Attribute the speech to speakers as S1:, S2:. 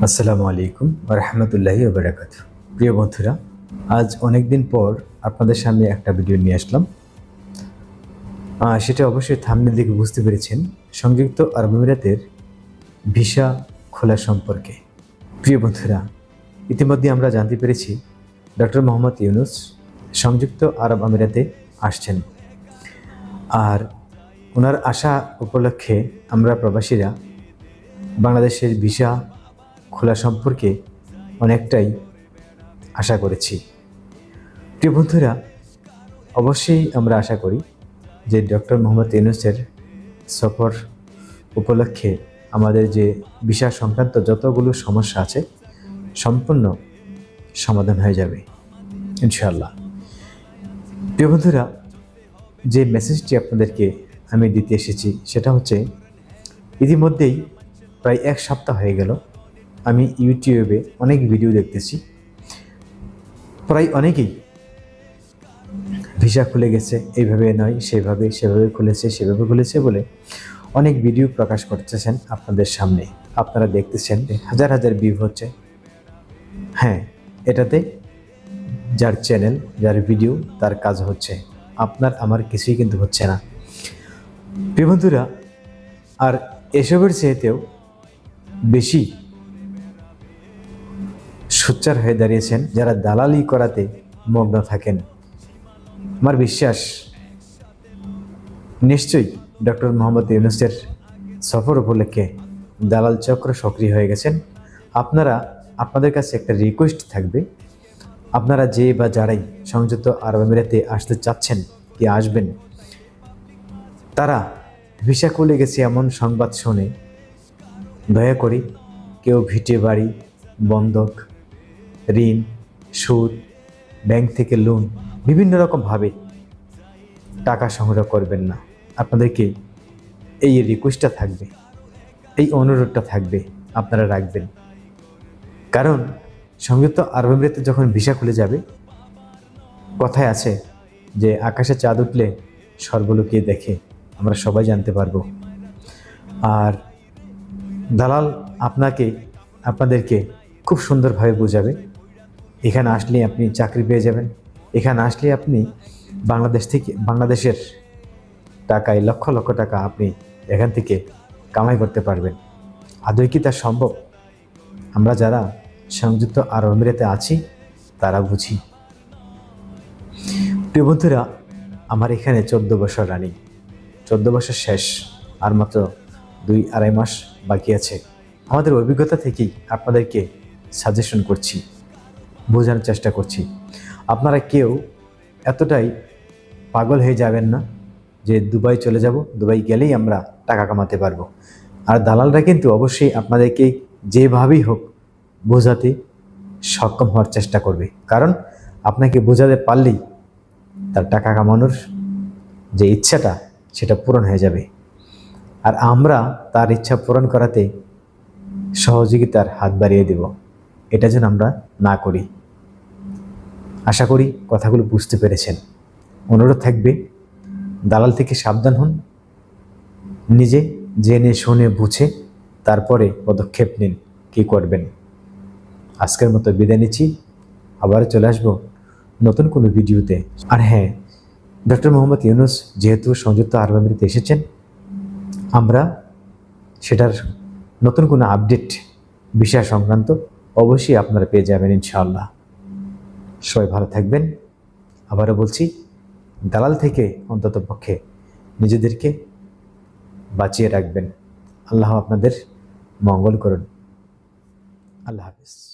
S1: আসসালামু আলাইকুম রহমতুল্লাহি ওবরাকাত প্রিয় বন্ধুরা, আজ অনেক দিন পর আপনাদের সামনে একটা ভিডিও নিয়ে আসলাম। সেটা অবশ্যই থামনেল দেখে বুঝতে পেরেছেন, সংযুক্ত আরব আমিরাতের ভিসা খোলা সম্পর্কে। প্রিয় বন্ধুরা, ইতিমধ্যে আমরা জানতে পেরেছি, ডক্টর মোহাম্মদ ইউনুস সংযুক্ত আরব আমিরাতে আসছেন। আর ওনার আসা উপলক্ষে আমরা প্রবাসীরা বাংলাদেশের ভিসা খোলা সম্পর্কে অনেকটাই আশা করেছি। প্রিয় বন্ধুরা, অবশ্যই আমরা আশা করি যে ডক্টর মোহাম্মদ ইউনুসের সফর উপলক্ষে আমাদের যে ভিসা সংক্রান্ত যতগুলো সমস্যা আছে, সম্পূর্ণ সমাধান হয়ে যাবে, ইনশাআল্লাহ। প্রিয় বন্ধুরা, যে মেসেজটি আপনাদেরকে আমি দিতে এসেছি, সেটা হচ্ছে, ইতিমধ্যেই প্রায় এক সপ্তাহ হয়ে গেল আমি ইউটিউবে অনেক ভিডিও দেখতেছি। প্রায় অনেকেই ভিসা খুলে গেছে, এইভাবে নয়, সেভাবে সেভাবে খুলেছে সেভাবে খুলেছে বলে অনেক ভিডিও প্রকাশ করতেছেন আপনাদের সামনে। আপনারা দেখতেছেন হাজার হাজার ভিউ হচ্ছে। হ্যাঁ এটাতে যার চ্যানেল যার ভিডিও তার কাজ হচ্ছে। আপনার, আমার কিছুই কিন্তু হচ্ছে না। প্রিয় বন্ধুরা, আর এসবের চেয়েতেও বেশি সোচ্চার হয়ে দাঁড়িয়েছেন যারা দালালি করাতে মগ্ন থাকেন। আমার বিশ্বাস, নিশ্চয়ই ডক্টর মোহাম্মদ ইউনুসের সফর উপলক্ষে দালাল চক্র সক্রিয় হয়ে গেছেন। আপনারা, আপনাদের কাছে একটা রিকোয়েস্ট থাকবে। আপনারা যে বা যারাই সংযুক্ত আরব আমিরাতে আসতে চাচ্ছেন কি আসবেন, তারা ভিসা খুলে গেছে এমন সংবাদ শুনে। দয়া করে কেউ ভিটে বাড়ি, বন্ধক ঋণ, সুদ, ব্যাংক থেকে লোন বিভিন্ন রকমভাবে টাকা সংগ্রহ করবেন না। আপনাদেরকে এই রিকোয়েস্টটা থাকবে, এই অনুরোধটা থাকবে আপনারা রাখবেন। কারণ সংযুক্ত আরব আমিরাতে যখন ভিসা খুলে যাবে, কথায় আছে যে আকাশে চাঁদ উঠলে সর্বলোকে দেখে আমরা সবাই জানতে পারব। আর দালাল আপনাকে, আপনাদেরকে খুব সুন্দরভাবে বোঝাবে এখানে আসলে আপনি চাকরি পেয়ে যাবেন। এখানে আসলে আপনি বাংলাদেশ থেকে, বাংলাদেশের টাকায় লক্ষ লক্ষ টাকা আপনি এখান থেকে কামাই করতে পারবেন। আদৌ কি তা সম্ভব? আমরা যারা সংযুক্ত আরব আমিরাতে আছি, তারা বুঝি। প্রিয় বন্ধুরা, আমার এখানে চোদ্দ বছর রানিং চোদ্দ বছর শেষ, আর মাত্র দুই আড়াই মাস বাকি আছে। আমাদের অভিজ্ঞতা থেকেই আপনাদেরকে সাজেশন করছি। বোঝানোর চেষ্টা করছি। আপনারা কেউ এতটাই পাগল হয়ে যাবেন না যে দুবাই চলে যাব, দুবাই গেলেই আমরা টাকা কামাতে পারব। আর দালালরা কিন্তু অবশ্যই আপনাদেরকে যেভাবেই হোক বোঝাতে সক্ষম হওয়ার চেষ্টা করবে। কারণ আপনাকে বোঝাতে পারলেই তার টাকা কামানোর যে ইচ্ছাটা, সেটা পূরণ হয়ে যাবে। আর আমরা তার ইচ্ছা পূরণ করাতে সহযোগিতার হাত বাড়িয়ে দেব। এটা যেন আমরা না করি। আশা করি কথাগুলো বুঝতে পেরেছেন। অনুরোধ থাকবে, দালাল থেকে সাবধান হন, নিজে জেনে শুনে বুঝে তারপরে পদক্ষেপ নিন, কী করবেন। আজকের মতো বিদায় নিচ্ছি আবার চলে আসব নতুন কোনো ভিডিওতে। আর হ্যাঁ ডক্টর মোহাম্মদ ইউনুস যেহেতু সংযুক্ত আরব আমিরাতে এসেছেন, আমরা সেটার নতুন কোনো আপডেট বিষয় সংক্রান্ত অবশ্যই আপনারা পেয়ে যাবেন ইনশাআল্লাহ। সবাই ভালো থাকবেন। আবারও বলছি, দালাল থেকে অন্তত পক্ষে নিজেদেরকে বাঁচিয়ে রাখবেন। আল্লাহ আপনাদের মঙ্গল করুন। আল্লাহ হাফিজ।